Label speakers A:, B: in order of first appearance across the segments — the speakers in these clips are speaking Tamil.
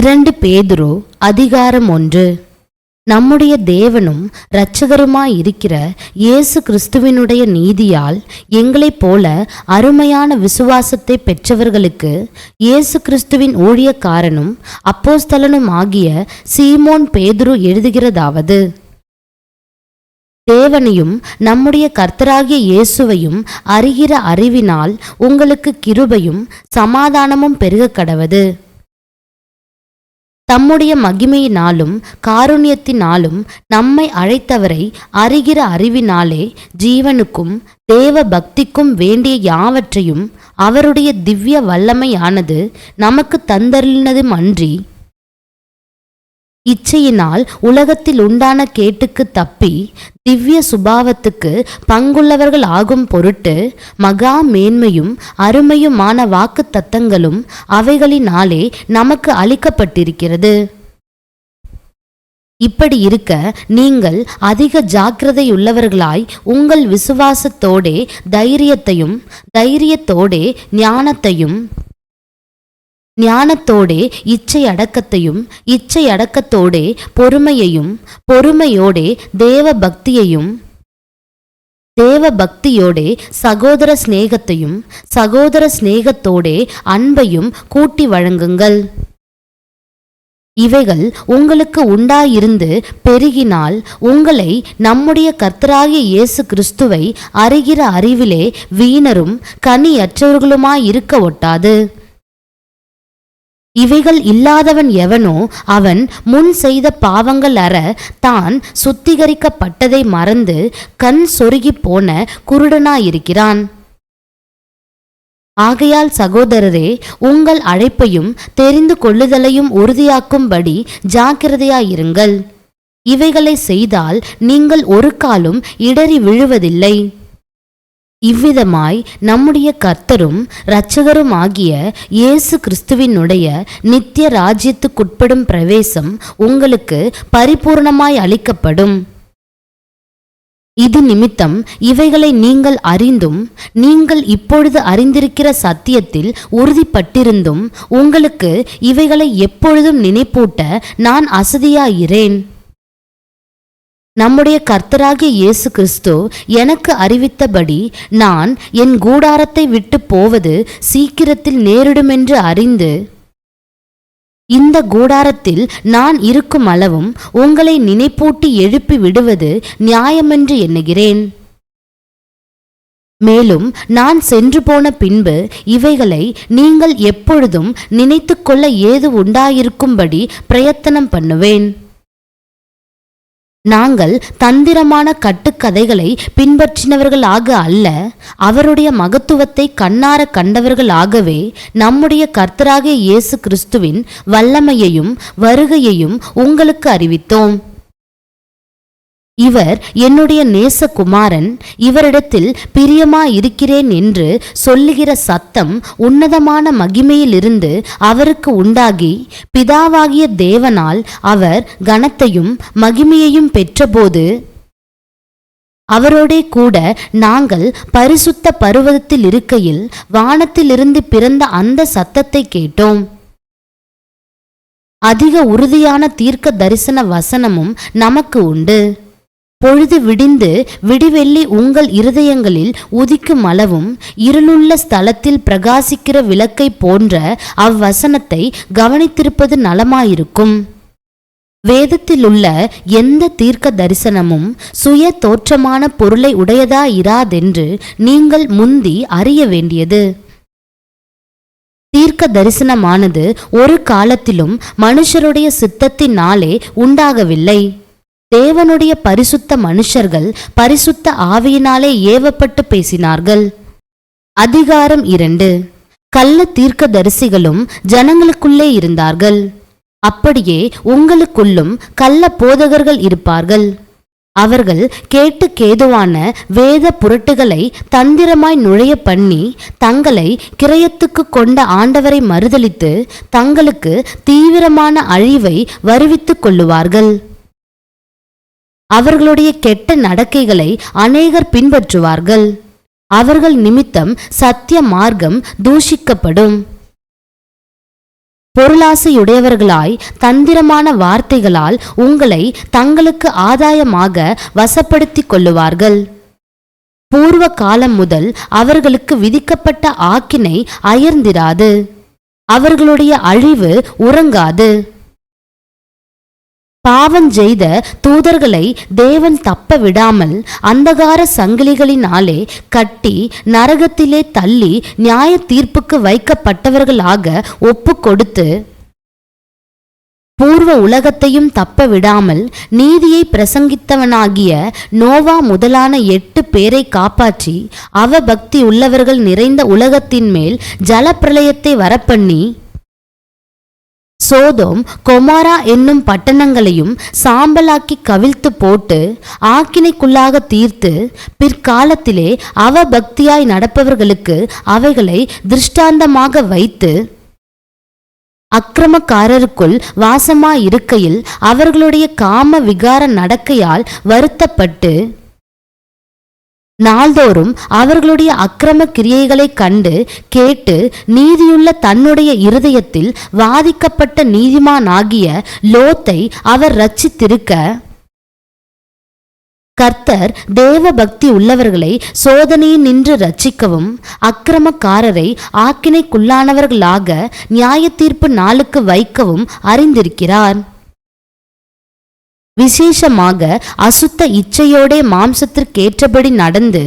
A: இரண்டு பேதுரு அதிகாரம் ஒன்று. நம்முடைய தேவனும் இரட்சகருமாயிருக்கிற இயேசு கிறிஸ்துவினுடைய நீதியால் எங்களைப் போல அருமையான விசுவாசத்தை பெற்றவர்களுக்கு இயேசு கிறிஸ்துவின் ஊழியக்காரனும் அப்போஸ்தலனும் ஆகிய சீமோன் பேதுரு எழுதுகிறதாவது. தேவனையும் நம்முடைய கர்த்தராகிய இயேசுவையும் அறிகிற அறிவினால் உங்களுக்கு கிருபையும் சமாதானமும் பெருகக்கடவது. கடவது தம்முடைய மகிமையினாலும் காருண்யத்தினாலும் நம்மை அழைத்தவரை அறிகிற அறிவினாலே ஜீவனுக்கும் தேவ பக்திக்கும் வேண்டிய யாவற்றையும் அவருடைய திவ்ய வல்லமையானது நமக்கு தந்தருளினதும் அன்றி இச்சையினால் உலகத்தில் உண்டான கேட்டுக்கு தப்பி திவ்ய சுபாவத்துக்கு பங்குள்ளவர்கள் ஆகும் பொருட்டு மகா மேன்மையும் அருமையுமான வாக்கு தத்தங்களும் அவைகளினாலே நமக்கு அளிக்கப்பட்டிருக்கிறது. இப்படி இருக்க நீங்கள் அதிக ஜாக்கிரதையுள்ளவர்களாய் உங்கள் விசுவாசத்தோடே தைரியத்தையும் தைரியத்தோடே ஞானத்தையும் ஞானத்தோடே இச்சை அடக்கத்தையும் இச்சை அடக்கத்தோடே பொறுமையையும் பொறுமையோடே தேவ பக்தியையும் தேவ பக்தியோடே சகோதர சிநேகத்தையும் சகோதர சிநேகத்தோடே அன்பையும் கூட்டி வழங்குங்கள். இவைகள் உங்களுக்கு உண்டாயிருந்து பெருகினால் உங்களை நம்முடைய கர்த்தராகிய இயேசு கிறிஸ்துவை அறிகிற அறிவிலே வீணரும் கனியற்றவர்களுமாயிருக்க ஒட்டாது. இவைகள் இல்லாதவன் எவனோ அவன் முன் செய்த பாவங்கள் அற தான் சுத்திகரிக்கப்பட்டதை மறந்து கண் சொருகி போன குருடனாயிருக்கிறான். ஆகையால் சகோதரரே உங்கள் அழைப்பையும் தெரிந்து கொள்ளுதலையும் உறுதியாக்கும்படி ஜாக்கிரதையாயிருங்கள். இவைகளை செய்தால் நீங்கள் ஒரு காலும் இடறி விழுவதில்லை. இவ்விதமாய் நம்முடைய கர்த்தரும் இரட்சகரும் ஆகிய இயேசு கிறிஸ்துவினுடைய நித்திய ராஜ்யத்துக்குட்படும் பிரவேசம் உங்களுக்கு பரிபூர்ணமாய் அளிக்கப்படும். இது நிமித்தம் இவைகளை நீங்கள் அறிந்தும் நீங்கள் இப்பொழுது அறிந்திருக்கிற சத்தியத்தில் உறுதிப்பட்டிருந்தும் உங்களுக்கு இவைகளை எப்பொழுதும் நினைப்பூட்ட நான் அசதியாயிரேன் நம்முடைய கர்த்தராகிய இயேசு கிறிஸ்து எனக்கு அறிவித்தபடி நான் என் கூடாரத்தை விட்டு போவது சீக்கிரத்தில் நேரிடுமென்று அறிந்து இந்த கூடாரத்தில் நான் இருக்கும் அளவும் உங்களை நினைப்பூட்டி எழுப்பி விடுவது நியாயமென்று எண்ணுகிறேன். மேலும் நான் சென்று போன பின்பு இவைகளை நீங்கள் எப்பொழுதும் நினைத்துக்கொள்ள ஏது உண்டாயிருக்கும்படி பிரயத்தனம் பண்ணுவேன். நாங்கள் தந்திரமான கட்டுக்கதைகளை பின்பற்றினவர்களாக அல்ல அவருடைய மகத்துவத்தை கண்ணார கண்டவர்களாகவே நம்முடைய கர்த்தராகிய இயேசு கிறிஸ்துவின் வல்லமையையும் வருகையையும் உங்களுக்கு அறிவித்தோம். இவர் என்னுடைய நேசகுமாரன் இவரிடத்தில் பிரியமாயிருக்கிறேன் என்று சொல்லுகிற சத்தம் உன்னதமான மகிமையிலிருந்து அவருக்கு உண்டாகி பிதாவாகிய தேவனால் அவர் கனத்தையும் மகிமையையும் பெற்றபோது அவரோடே கூட நாங்கள் பரிசுத்த பருவதத்தில் இருக்கையில் வானத்திலிருந்து பிறந்த அந்த சத்தத்தை கேட்டோம். அதிக உறுதியான தீர்க்க தரிசன வசனமும் நமக்கு உண்டு. பொழுது விடிந்து விடிவெள்ளி உங்கள் இருதயங்களில் உதிக்கும் அளவும் இருளுள்ள ஸ்தலத்தில் பிரகாசிக்கிற விளக்கை போன்ற அவ்வசனத்தை கவனித்திருப்பது நலமாயிருக்கும். வேதத்திலுள்ள எந்த தீர்க்க தரிசனமும் சுய தோற்றமான பொருளை உடையதா இராதென்று நீங்கள் முந்தி அறிய வேண்டியது. தீர்க்க தரிசனமானது ஒரு காலத்திலும் மனுஷருடைய சித்தத்தினாலே உண்டாகவில்லை. தேவனுடைய பரிசுத்த மனுஷர்கள் பரிசுத்த ஆவியினாலே ஏவப்பட்டு பேசினார்கள். அதிகாரம் இரண்டு. கள்ள தீர்க்க தரிசிகளும் ஜனங்களுக்குள்ளே இருந்தார்கள். அப்படியே உங்களுக்குள்ளும் கள்ள போதகர்கள் இருப்பார்கள். அவர்கள் கேட்டு கேதுவான வேத புரட்டுகளை தந்திரமாய் நுழைய பண்ணி தங்களை கிரயத்துக்கு கொண்ட ஆண்டவரை மறுதளித்து தங்களுக்கு தீவிரமான அழிவை வருவித்துக் கொள்ளுவார்கள். அவர்களுடைய கெட்ட நடக்கைகளை அநேகர் பின்பற்றுவார்கள். அவர்கள் நிமித்தம் சத்திய மார்க்கம் தூஷிக்கப்படும். பொருளாசையுடையவர்களாய் தந்திரமான வார்த்தைகளால் உங்களை தங்களுக்கு ஆதாயமாக வசப்படுத்திக் கொள்ளுவார்கள். பூர்வ காலம் முதல் அவர்களுக்கு விதிக்கப்பட்ட ஆக்கினை அயர்ந்திராது. அவர்களுடைய அழிவு உறங்காது. பாவஞ்செய்த தூதர்களை தேவன் தப்ப விடாமல் அந்தகார சங்கிலிகளினாலே கட்டி நரகத்திலே தள்ளி நியாய தீர்ப்புக்கு வைக்கப்பட்டவர்களாக ஒப்பு கொடுத்து பூர்வ உலகத்தையும் தப்ப விடாமல் நீதியை பிரசங்கித்தவனாகிய நோவா முதலான எட்டு பேரை காப்பாற்றி அவ பக்தி உள்ளவர்கள் நிறைந்த உலகத்தின் மேல் ஜலப்பிரளயத்தை வரப்பண்ணி சோதோம் கொமாரா என்னும் பட்டணங்களையும் சாம்பலாக்கி கவிழ்த்து போட்டு ஆக்கினைக்குள்ளாக தீர்த்து பிற்காலத்திலே அவபக்தியாய் நடப்பவர்களுக்கு அவைகளை திருஷ்டாந்தமாக வைத்து அக்கிரமக்காரருக்குள் வாசமாயிருக்கையில் அவர்களுடைய காம விகார நடக்கையால் வருத்தப்பட்டு நாள்தோறும் அவர்களுடைய அக்கிரம கிரியைகளைக் கண்டு கேட்டு நீதியுள்ள தன்னுடைய இருதயத்தில் வாதிக்கப்பட்ட நீதிமானாகிய லோத்தை அவர் ரட்சித்திருக்க கர்த்தர் தேவ பக்தி உள்ளவர்களை சோதனையில் நின்று ரட்சிக்கவும் அக்கிரமக்காரரை ஆக்கினைக்குள்ளானவர்களாக நியாய தீர்ப்பு நாளுக்கு வைக்கவும் அறிந்திருக்கிறார். விசேஷமாக அசுத்த இச்சையோடே மாம்சத்திற்கேற்றபடி நடந்து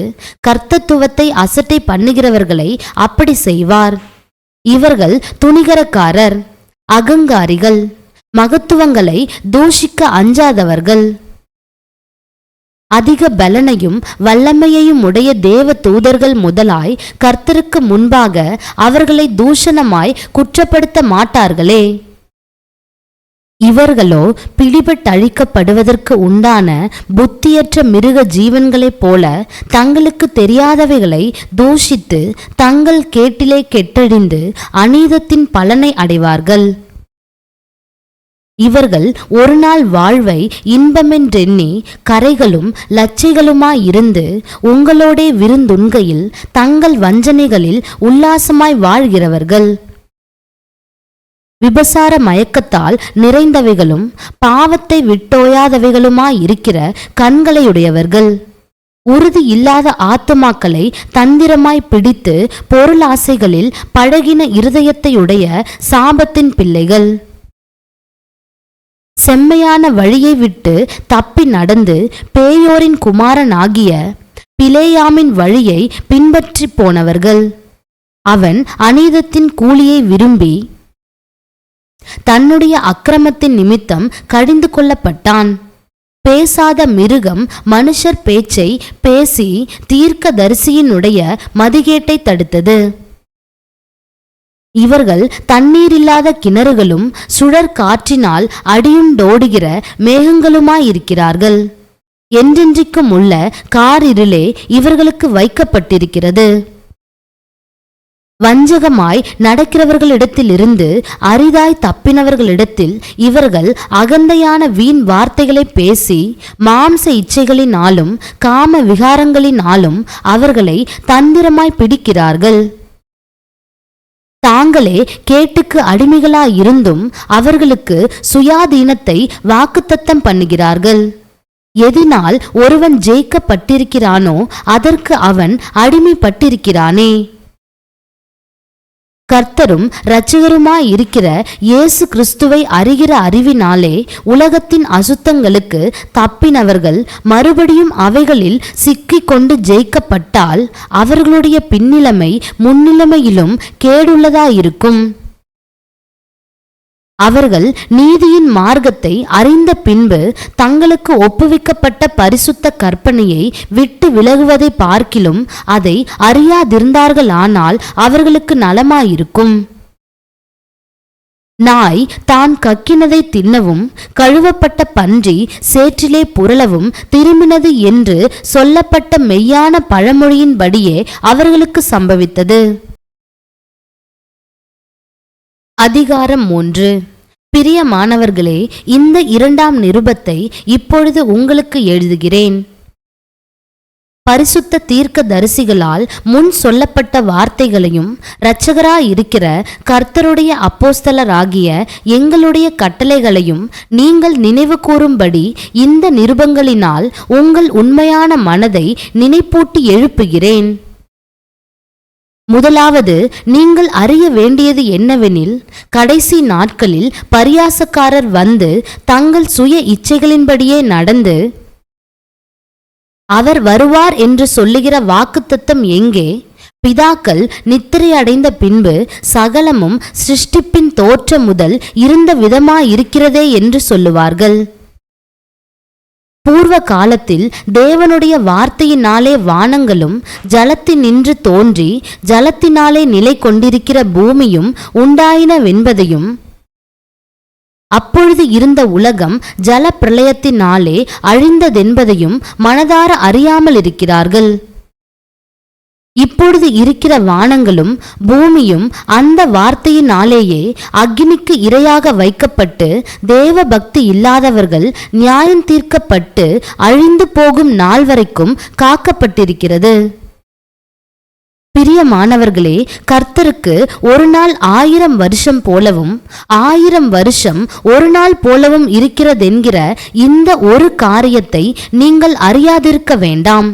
A: கர்த்தத்துவத்தை அசட்டை பண்ணுகிறவர்களை அப்படி செய்வார். இவர்கள் துணிகரக்காரர் அகங்காரிகள் மகத்துவங்களை தூஷிக்க அஞ்சாதவர்கள். அதிக பலனையும் வல்லமையையும் உடைய தேவ தூதர்கள் முதலாய் கர்த்தருக்கு முன்பாக அவர்களை தூஷணமாய் குற்றப்படுத்த மாட்டார்களே. இவர்களோ பிடிபட்டழிக்கப்படுவதற்கு உண்டான புத்தியற்ற மிருக ஜீவன்களைப் போல தங்களுக்கு தெரியாதவைகளை தூஷித்து தங்கள் கேட்டிலே கெட்டழிந்து அநீதத்தின் பலனை அடைவார்கள். இவர்கள் ஒரு நாள் வாழ்வை இன்பமென்றெண்ணி கரைகளும் லச்சைகளுமாயிருந்து உங்களோடே விருந்துண்கையில் தங்கள் வஞ்சனைகளில் உல்லாசமாய் வாழ்கிறவர்கள். விபசார மயக்கத்தால் நிறைந்தவைகளும் பாவத்தை விட்டோயாதவைகளுமாயிருக்கிற கண்களையுடையவர்கள். உறுதி இல்லாத ஆத்துமாக்களை தந்திரமாய் பிடித்து பொருளாசைகளில் பழகின இருதயத்தையுடைய சாபத்தின் பிள்ளைகள். செம்மையான வழியை விட்டு தப்பி நடந்து பேயோரின் குமாரனாகிய பிலேயாமின் வழியை பின்பற்றி போனவர்கள். அவன் அநீதத்தின் கூலியை விரும்பி தன்னுடைய அக்கிரமத்தின் நிமித்தம் கடிந்து கொள்ளப்பட்டான். பேசாத மிருகம் மனுஷர் பேச்சை பேசி தீர்க்க தரிசியினுடைய மதிகேட்டை தடுத்தது. இவர்கள் தண்ணீரில்லாத கிணறுகளும் சுழற் காற்றினால் அடியுண்டோடுகிற மேகங்களுமாயிருக்கிறார்கள். என்றென்றைக்கும் உள்ள காரிருளே இவர்களுக்கு வைக்கப்பட்டிருக்கிறது. வஞ்சகமாய் நடக்கிறவர்களிடத்திலிருந்து அரிதாய் தப்பினவர்களிடத்தில் இவர்கள் அகந்தையான வீண் வார்த்தைகளை பேசி மாம்ச இச்சைகளினாலும் காம விகாரங்களினாலும் அவர்களை தந்திரமாய் பிடிக்கிறார்கள். தாங்களே கேட்டுக்கு அடிமைகளாயிருந்தும் அவர்களுக்கு சுயாதீனத்தை வாக்குத்தத்தம் பண்ணுகிறார்கள். எதினால் ஒருவன் ஜெயிக்கப்பட்டிருக்கிறானோ அதற்கு அவன் அடிமைப்பட்டிருக்கிறானே. கர்த்தரும் இரட்சகருமாயிருக்கிற இயேசு கிறிஸ்துவை அறிகிற அறிவினாலே உலகத்தின் அசுத்தங்களுக்கு தப்பினவர்கள் மறுபடியும் அவைகளில் சிக்கிக் கொண்டு ஜெயிக்கப்பட்டால் அவர்களுடைய பின்னிலைமை முன்னிலைமையிலும் கேடுள்ளதாயிருக்கும். அவர்கள் நீதியின் மார்க்கத்தை அறிந்த பின்பு தங்களுக்கு ஒப்புவிக்கப்பட்ட பரிசுத்த கற்பனையை விட்டு விலகுவதை பார்க்கிலும் அதை அறியாதிருந்தார்களானால் அவர்களுக்கு நலமாயிருக்கும். நாய் தான் கக்கினதை தின்னவும் கழுவப்பட்ட பன்றி சேற்றிலே புரளவும் திரும்பினது என்று சொல்லப்பட்ட மெய்யான பழமொழியின்படியே அவர்களுக்கு சம்பவித்தது. அதிகாரம் மூன்று பிரியமானவர்களே இந்த இரண்டாம் நிருபத்தை இப்பொழுது உங்களுக்கு எழுதுகிறேன். பரிசுத்த தீர்க்க தரிசிகளால் முன் சொல்லப்பட்ட வார்த்தைகளையும் இருக்கிற கர்த்தருடைய அப்போஸ்தலராகிய எங்களுடைய கட்டளைகளையும் நீங்கள் நினைவு கூறும்படி இந்த நிருபங்களினால் உங்கள் உண்மையான மனதை நினைப்பூட்டி எழுப்புகிறேன். முதலாவது நீங்கள் அறிய வேண்டியது என்னவெனில் கடைசி நாட்களில் பரியாசக்காரர் வந்து தங்கள் சுய இச்சைகளின்படியே நடந்து அவர் வருவார் என்று சொல்லுகிற வாக்குத்தத்தம் எங்கே? பிதாக்கள் நித்திரையடைந்த பின்பு சகலமும் சிருஷ்டிப்பின் தோற்றம் முதல் இருந்த விதமாயிருக்கிறதே என்று சொல்லுவார்கள். பூர்வ காலத்தில் தேவனுடைய வார்த்தையினாலே வானங்களும் ஜலத்தினின்று தோன்றி ஜலத்தினாலே நிலை கொண்டிருக்கிற பூமியும் உண்டாயினவென்பதையும் அப்பொழுது இருந்த உலகம் ஜல பிரளயத்தினாலே அழிந்ததென்பதையும் மனதார அறியாமல் இருக்கிறார்கள் இப்பொழுது இருக்கிற வானங்களும் பூமியும் அந்த வார்த்தையினாலேயே அக்னிக்கு இரையாக வைக்கப்பட்டு தேவ பக்தி இல்லாதவர்கள் நியாயம் தீர்க்கப்பட்டு அழிந்து போகும் நாள் வரைக்கும் காக்கப்பட்டிருக்கிறது. பிரியமானவர்களே கர்த்தருக்கு ஒரு நாள் ஆயிரம் வருஷம் போலவும் ஆயிரம் வருஷம் ஒரு நாள் போலவும் இருக்கிறதென்கிற இந்த ஒரு காரியத்தை நீங்கள் அறியாதிருக்க வேண்டாம்.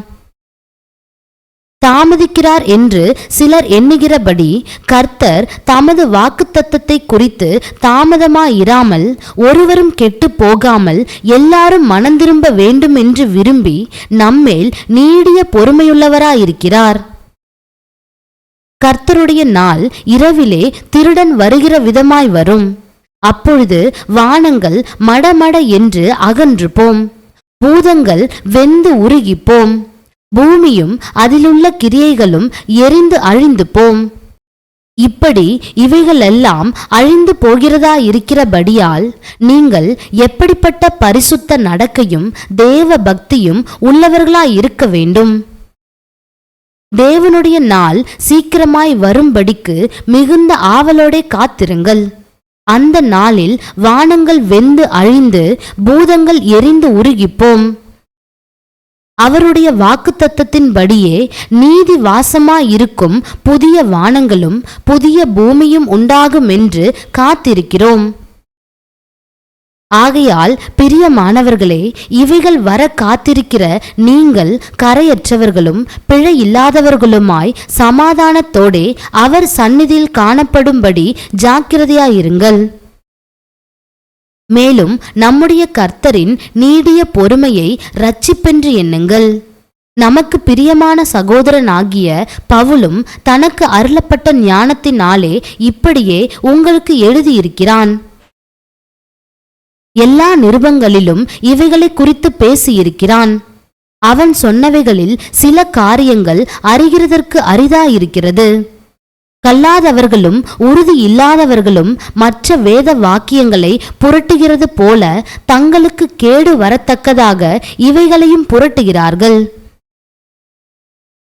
A: தாமதிக்கிறார் என்று சிலர் எண்ணுகிறபடி கர்த்தர் தமது வாக்குத்தத்தத்தை குறித்து தாமதமாயிராமல் ஒருவரும் கெட்டு போகாமல் எல்லாரும் மனந்திரும்ப வேண்டும் என்று விரும்பி நம்மேல் நீடிய பொறுமையுள்ளவராயிருக்கிறார். கர்த்தருடைய நாள் இரவிலே திருடன் வருகிற விதமாய் வரும். அப்பொழுது வானங்கள் மடமட என்று அகன்றுப்போம் பூதங்கள் வெந்து உருகிப்போம். பூமியும் அதிலுள்ள கிரியைகளும் எரிந்து அழிந்து போம். இப்படி இவைகளெல்லாம் அழிந்து போகிறதா இருக்கிறபடியால் நீங்கள் எப்படிப்பட்ட பரிசுத்த நடக்கையும் தேவ பக்தியும் உள்ளவர்களாய் இருக்க வேண்டும். தேவனுடைய நாள் சீக்கிரமாய் வரும்படிக்கு மிகுந்த ஆவலோடே காத்திருங்கள். அந்த நாளில் வானங்கள் வெந்து அழிந்து பூதங்கள் எரிந்து உருகிப்போம். அவருடைய வாக்குத்தத்தத்தின்படியே நீதி வாசமாயிருக்கும் புதிய வானங்களும் புதிய பூமியும் உண்டாகும் என்று காத்திருக்கிறோம். ஆகையால் பிரியமானவர்களே இவைகள் வர காத்திருக்கிற நீங்கள் கரையற்றவர்களும் பிழை இல்லாதவர்களுமாய் சமாதானத்தோடே அவர் சந்நிதியில் காணப்படும்படி ஜாக்கிரதையாயிருங்கள். மேலும் நம்முடைய கர்த்தரின் நீடிய பொறுமையை ரட்சிப்பென்று எண்ணுங்கள். நமக்கு பிரியமான சகோதரனாகிய பவுலும் தனக்கு அருளப்பட்ட ஞானத்தினாலே இப்படியே உங்களுக்கு எழுதியிருக்கிறான். எல்லா நிருபங்களிலும் இவைகளை குறித்து பேசியிருக்கிறான். அவன் சொன்னவைகளில் சில காரியங்கள் அறிகிறதற்கு அரிதாயிருக்கிறது. கல்லாதவர்களும் உறுதி இல்லாதவர்களும் மற்ற வேத வாக்கியங்களை புரட்டுகிறது போல தங்களுக்கு கேடு வரத்தக்கதாக இவைகளையும் புரட்டுகிறார்கள்.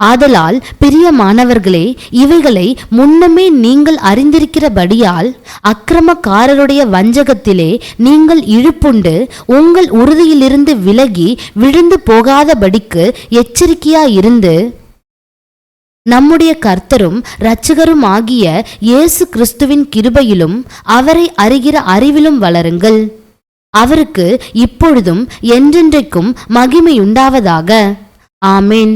A: ஆதலால் பிரியமானவர்களே இவைகளை முன்னமே நீங்கள் அறிந்திருக்கிறபடியால் அக்கிரமக்காரருடைய வஞ்சகத்திலே நீங்கள் இழுப்புண்டு உங்கள் உறுதியிலிருந்து விலகி விழுந்து போகாதபடிக்கு எச்சரிக்கையாயிருந்து நம்முடைய கர்த்தரும் இரட்சகரும் ஆகிய இயேசு கிறிஸ்துவின் கிருபையிலும் அவரை அறிகிற அறிவிலும் வளருங்கள். அவருக்கு இப்பொழுதும் என்றென்றைக்கும் மகிமையுண்டாவதாக. ஆமேன்.